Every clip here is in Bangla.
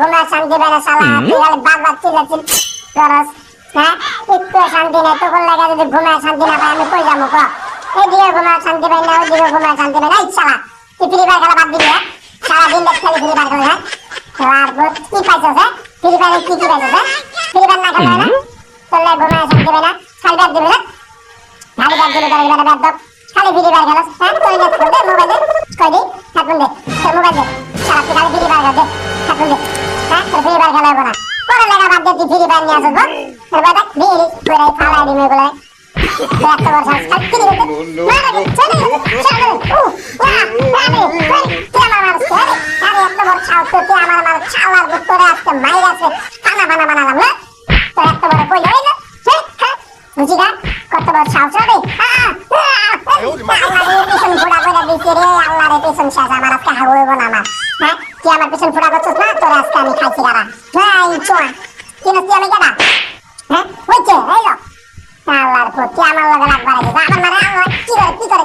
ঘুমা শান্তি না শালা তুই খালি বারবার চিল্লাচিল করস হ্যাঁ? একটু শান্তি নাই তখন লাগা যদি ঘুমা শান্তি না পাই আমি কই যাব ক? এদিকে ঘুমা শান্তি পাই না ওদিকে ঘুমা শান্তি পাই না। শালা তুই ফ্রি ফায়ার খেলা বাদ দিবি হ্যাঁ? সারাদিন দেখ খালি ফ্রি ফায়ার খেলা হ্যাঁ? খেলার পর কি পাইছস হ্যাঁ? ফ্রি ফায়ারে কি কি পাইছস হ্যাঁ? ফ্রি ফায়ার না খেলা না তোর লাগে ঘুমা শান্তি পাই না। খালি ব্যাট দিবি না খালি দিবি তোর এবারে ব্যাট দাও খালি ফ্রি ফায়ার খেলাস হ্যাঁ? খুল মোবাইল। কই দি? হেডফোন দে মোবাইল। খেলা খেলা করা পড়ালেখা বাদ দিয়ে ফ্রি ফায়ার নিয়ে আসব তোর বাবা দিয়ে করে খাওয়াই দিবে বলে একটা বছর আজকাল আমার কি আমার লগে রাখবা রাখি আমার মানে আমার কি করে কি করে?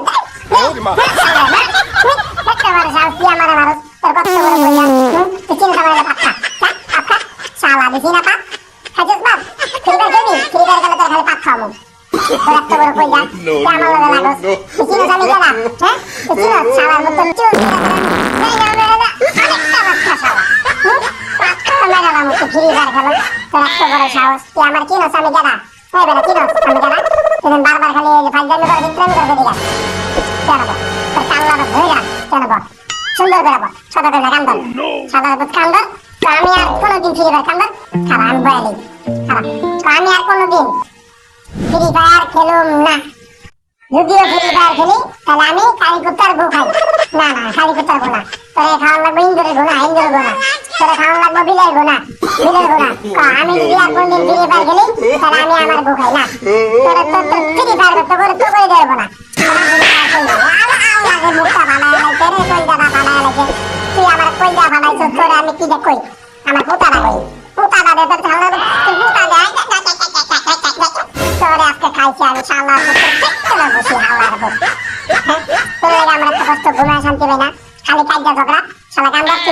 দেখ আমার কি নস আমি। গেলা হয়ে বেলা কি নস আমি তুই বারবার খালি ফাইজামি করে বিক্রম করে দিলা কেন তোর কাল্লা ধরে যা কেন সুন্দর করে সাদা করে কান্দন সাদা করে কান্দন তো আমি আর কোনোদিন ফ্রি ফায়ার কান্দন খারাপ আমি বয়ালি খারাপ তো আমি আর কোনোদিন ফ্রি ফায়ার খেলুম না। যদিও ফ্রি ফায়ার খেলি তাহলে আমি কালী কুত্তার গু খাই। না না কালী কুত্তার গু না। তোরে খাওয়ান লাগবে ইন্দুরের গু না ইন্দুরের গু না। তারা খাওয়ান লাগবো বিলের গোনা বিলের গোনা আমি যদি আর কোনদিন ফিরে পার গেলি, তাহলে আমি আমার গু খাই না। তোরা তো তোর ফিরে পার করতে করে তো করে দেবো না। আমাকে মুখটা বানায় ঝগড়া। শালা কাম রাখছি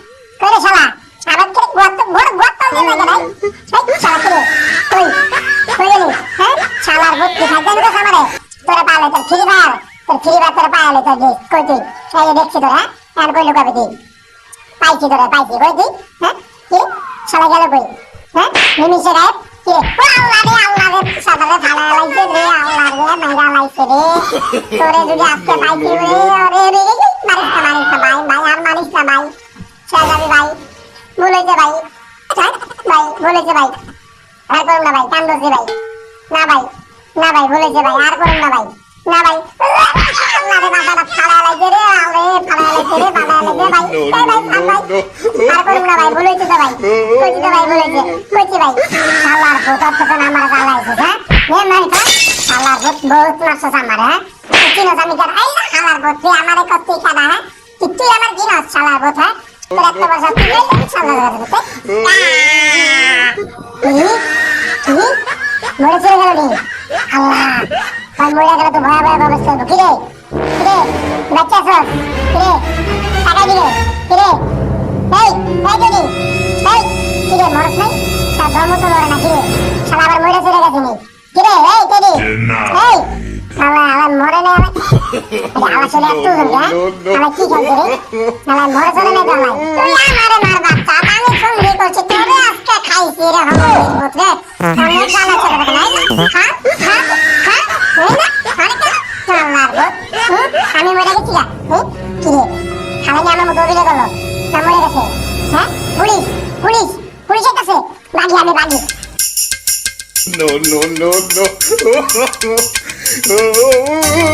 কই রে শালা আবার কিরে গোয়াত বড় গোয়াত তো নেই লাগে নাই এই শালা কিরে কই কই গেলি হ্যাঁ? শালার কি খাইতে নিকো আমারে? তোরে পালে তোর ফ্রি ফায়ার তোর ফ্রি ফায়ার তোরে পালে তোর দিস কই তুই? এই দেখছি তোরা আর কই লুকাবি তুই? পাইছি তুই? হ্যাঁ? কিরে হ্যাঁ? কিরে আল্লাহ সাজাবি ভাই বলেছে ভাই। হ্যাঁ ভাই বলেছে ভাই। আর করুন না ভাই কান্দছি ভাই। না ভাই না ভাই বলেছে ভাই। আর করুন না ভাই না ভাই। আল্লাহ রে মাথাটা ফালা লাইছে রে আল্লাহ রে ফালা লাইছে রে ফালা লাইছে ভাই। ভাই ভাই থাম ভাই আর করুন না ভাই বলেছে তো ভাই। কইছি তো ভাই বলেছে। কইছি ভাই। আল্লাহর ভূত তখন আমার জ্বালাইছে হ্যাঁ? নে মারি তো আল্লাহর ভূত বহুত মারছস আমার হ্যাঁ? তুই চিনস আমি এই আল্লাহর ভূত তুই আমারে কাটা হ্যাঁ? তুই আমার শালার ভূত হ্যাঁ? তোর একটা তুই মরে চলে গেল রে আল্লাহ ভাই মরে গেলে তো ভয়াবহ অবস্থা হইব কিরে কিরে বাচ্চা সস কিরে টাকা দিলে কিরে এই এই দিদি এই কিরে মরস নাই সব ধর্ম তো মরে না কিরে শালা আবার মরে চলে গেছে নি কিরে এই দিদি এই আবার মরে না আবার আবার চলে একটু হ্যাঁ? আবার কি খেলছে রে শালা মরে চলে নাই আবার তুই আমারে মার বাচ্চা আমি সঙ্গী করছি। তোরে আজকে খাইছি রে হামুর পুত্রে আমি শালা ছেড়ে দেবে নাই হ্যাঁ? হ্যাঁ? হ্যাঁ? এই না আরে কেন? শালার ভূত হুম? আমি মরে গেছি গা। হুম? কি রে? খালাই আমার মতো অভিনয় করল। না মরে গেছে। হ্যাঁ? পুলিশ পুলিশ পুলিশের কাছে। বাগি আমি বাগি no, no, no, no.